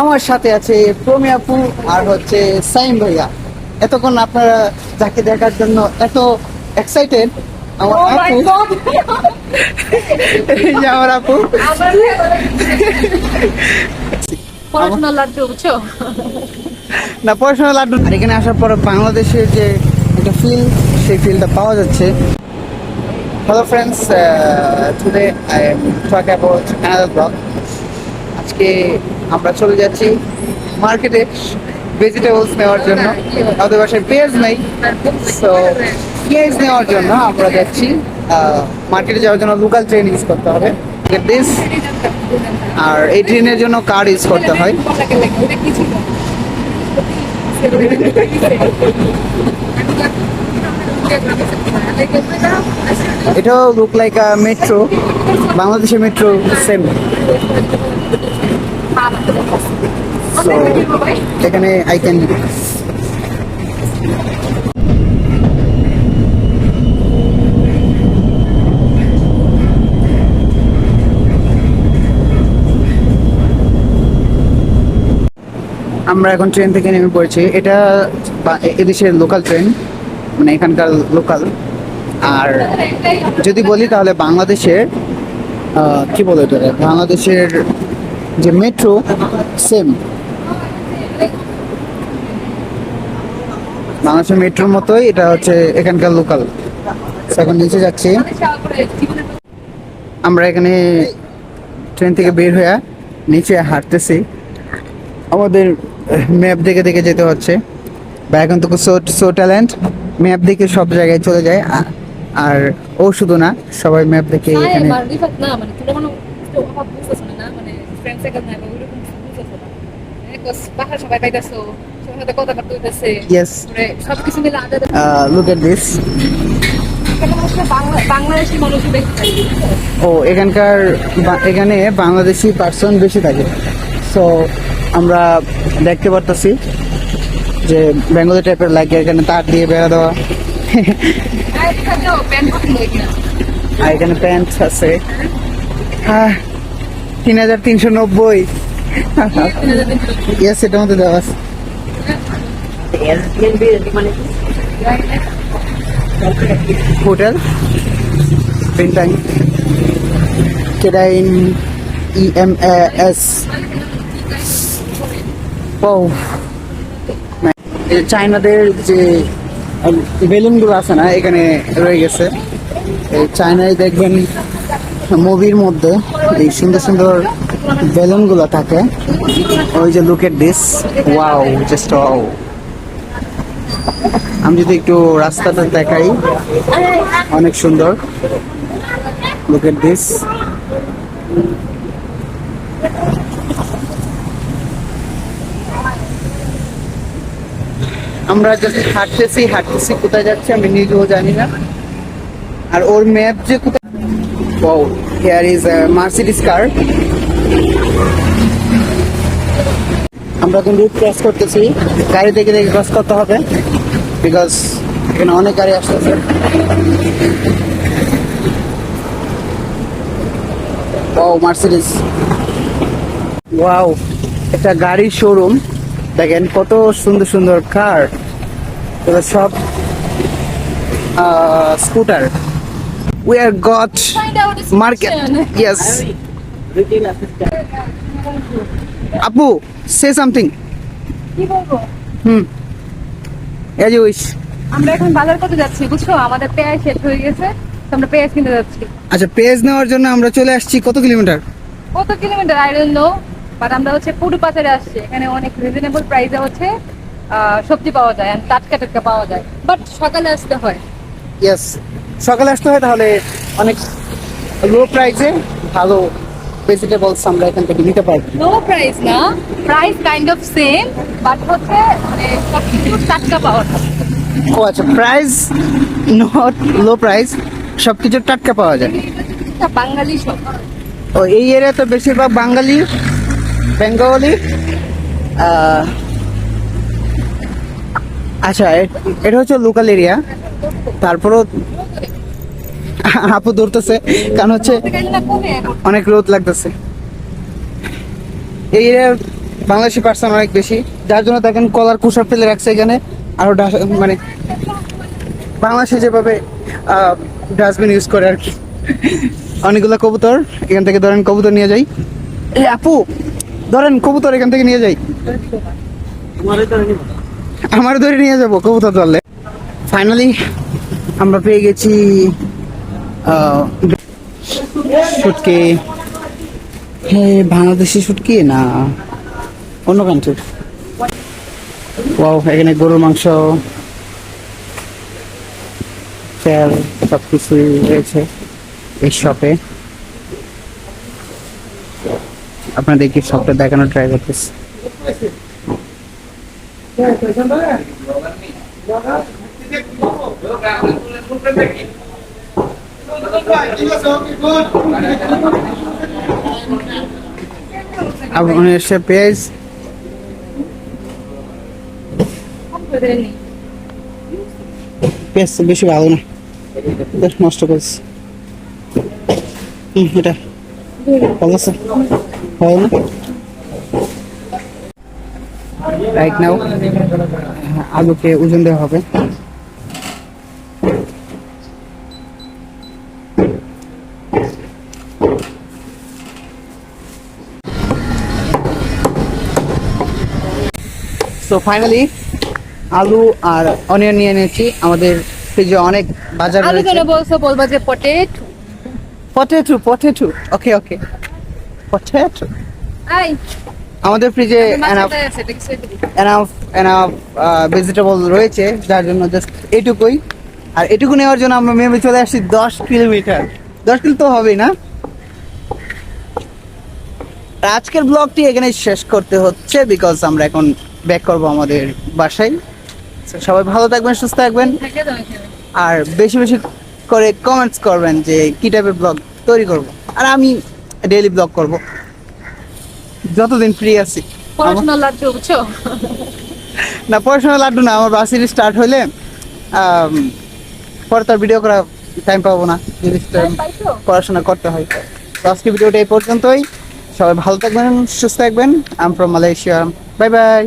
আমার সাথে আছে প্রমি আপু আর হচ্ছে সাইম ভাইয়া। এতক্ষণ আপনারা যাকে দেখার জন্য এত এক্সাইটেড আমার Oh আপু এই যে আমার আপু। পড়াশোনার লাড্ডু বুঝছ? না পড়াশোনা লাড্ডু আর এখানে আসার পর বাংলাদেশের যে একটা ফিল সেই ফিলটা পাওয়া যাচ্ছে। ব্লগ আজকে আমরা চলে যাচ্ছি মার্কেটে ভেজিটেবলস নেওয়ার জন্য। আমাদের বাসায় পেঁয়াজ নেই। সো পেঁয়াজ নেওয়ার জন্য আমরা যাচ্ছি মার্কেটে যাওয়ার জন্য লোকাল ট্রেন ইউজ করতে হবে। আর এই ট্রেনের জন্য কার্ড ইউজ করতে হয়। এটাও লুক লাইক মেট্রো বাংলাদেশের মেট্রো সেম এখানে আই ক্যান আমরা এখন ট্রেন থেকে নেমে পড়েছি। এটা এদেশের লোকাল ট্রেন মানে এখানকার লোকাল আর যদি বলি তাহলে বাংলাদেশের কি বলে এটা বাংলাদেশের যে মেট্রো সেম বাংলাদেশের মেট্রোর মতোই এটা হচ্ছে এখানকার লোকাল এখন নিচে যাচ্ছি। আমরা এখানে ট্রেন থেকে বের হয়ে নিচে হাঁটতেছি। আমাদের ম্যাপ দেখে দেখে যেতে হচ্ছে। বা এখন তো সো সো ট্যালেন্ট ম্যাপ দেখে সব জায়গায় চলে যায়। আর ও শুধু না। সবাই ম্যাপ দেখে এখানে না মানে ইয়েস মানে সবকিছু মিলে আলাদা লুক এট দিস থাকে ও এখানকার এখানে বাংলাদেশি পার্সন বেশি থাকে। সো আমরা দেখতে পারতেছি যে বেঙ্গলি টাইপের লাগে এখানে তার দিয়ে বেড়া দেওয়া। আর এখানে প্যান্ট আছে। হ্যাঁ তিন হাজার তিনশো নব্বই। ইয়েস এটার মধ্যে দেওয়া আছে। হোটেল পেন্টাং কেরাইন ই এম এস ও যে বেলুনগুলো আছে না, এখানে রয়ে গেছে। চায়নায় দেখবেন মুভির মধ্যে, এই সুন্দর সুন্দর বেলুনগুলো থাকে। ওই যে look at this wow just wow আমি যদি একটু রাস্তাটা দেখাই, অনেক সুন্দর। লুক এট দিস আমরা জাস্ট হাঁটতেছি হাঁটতেছি, কোথায় যাচ্ছে আমি নিজেও জানি না। আর ওর ম্যাপ যে কোথায় হিয়ার ইজ মার্সিডিস কার আমরা এখন রুট ক্রস করতেছি। গাড়ি দেখে দেখে ক্রস করতে হবে। বিকজ এখানে অনেক গাড়ি আসতেছে। ও মার্সিডিস ওয়াও একটা গাড়ির শোরুম দেখেন কত সুন্দর সুন্দর কার এগুলো সব scooter we are got Find out আপু সে সামথিং কি বলব? হুম এজ ইউ উইশ আমরা এখন বাজার করতে যাচ্ছি বুঝছ? আমাদের পেঁয়াজ শেষ হয়ে গেছে তো আমরা পেঁয়াজ কিনতে যাচ্ছি। আচ্ছা পেজ নেওয়ার জন্য আমরা চলে আসছি কত কিলোমিটার? কত kilometre? I don't know but আমরা হচ্ছে পুরো বাজারে আসছি। এখানে অনেক রিজনেবল প্রাইসে হচ্ছে সবজি পাওয়া যায় and টাটকা টাটকা পাওয়া যায়। বাট সকালে আসতে হয়। ইয়েস সকালে আসতে হয় তাহলে অনেক লো প্রাইসে ভালো ভেজিটেবলস আমরা এখান থেকে নিতে পারব। নো প্রাইস না price kind of same but হচ্ছে মানে সবকিছু টাটকা পাওয়া যায়। ও আচ্ছা প্রাইস নট লো প্রাইস সব কিছু টাটকা পাওয়া যায়। এটা বাঙালি সব। ও এই এরিয়াতে বেশিরভাগ বাঙালি বেঙ্গলি আচ্ছা এটা হচ্ছে লোকাল এরিয়া তারপরও আপু ধরতেছে, কারণ হচ্ছে অনেক রোদ লাগতেছে। এই বাংলাদেশি পার্সন অনেক বেশি, যার জন্য দেখেন কলার কুসার ফেলে রাখছে এখানে, আরও ডাস- মানে বাংলাদেশে যেভাবে ডাস্টবিন ইউজ করে আর কি। অনেকগুলো কবুতর, এখান থেকে ধরেন কবুতর নিয়ে যাই। এই আপু, ধরেন কবুতর এখান থেকে নিয়ে যাই। আমার ধরে নিয়ে যাব কবুতর ধরলে। ফাইনালি আমরা পেয়ে গেছি শুটকি। হে, বাংলাদেশি শুটকি না? অন্য কান্ট্রির ওয়াও এখানে গরুর মাংস, তেল সব কিছুই রয়েছে এই শপে আপনাদেরকে শপটা দেখানোর ট্রাই করতেছি? আপনার সে পেঁয়াজ পেঁয়াজ বেশি ভালো না। বেশ নষ্ট করেছি। এটা। ভালো আছে? ভালো না? রাইট নাও আলুকে ওজন দেওয়া হবে। সো ফাইনালি আলু আর অনিয়ন নিয়ে নিয়েছি। আমাদের ফ্রিজে অনেক বাজার আলু কেন বলছো? বলবা যে potato potato potato okay okay potato I. আমাদের ফ্রিজে এনাফ এনাফ ভেজিটেবল রয়েছে যার জন্য জাস্ট এটুকুই। আর এটুকু নেওয়ার জন্য আমরা মেমে চলে আসছি দশ কিলোমিটার। দশ কিলো তো হবেই না? আজকের ব্লগটি এখানে শেষ করতে হচ্ছে বিকজ আমরা এখন ব্যাক করব আমাদের বাসায়। সবাই ভালো থাকবেন সুস্থ থাকবেন। আর বেশি বেশি করে কমেন্টস করবেন যে কি টাইপের ব্লগ তৈরি করব। আর আমি ডেইলি ব্লগ করব। যতদিন ফ্রি আছি। পড়াশোনা লাগছে বুঝছ? না পড়াশোনা লাড্ডু না আমার বাসির স্টার্ট হলে পরে তার ভিডিও করা টাইম পাবো না পড়াশোনা করতে হয়। তো আজকে ভিডিওটা এই পর্যন্তই। সবাই ভালো থাকবেন সুস্থ থাকবেন। Am from Malaysia bye bye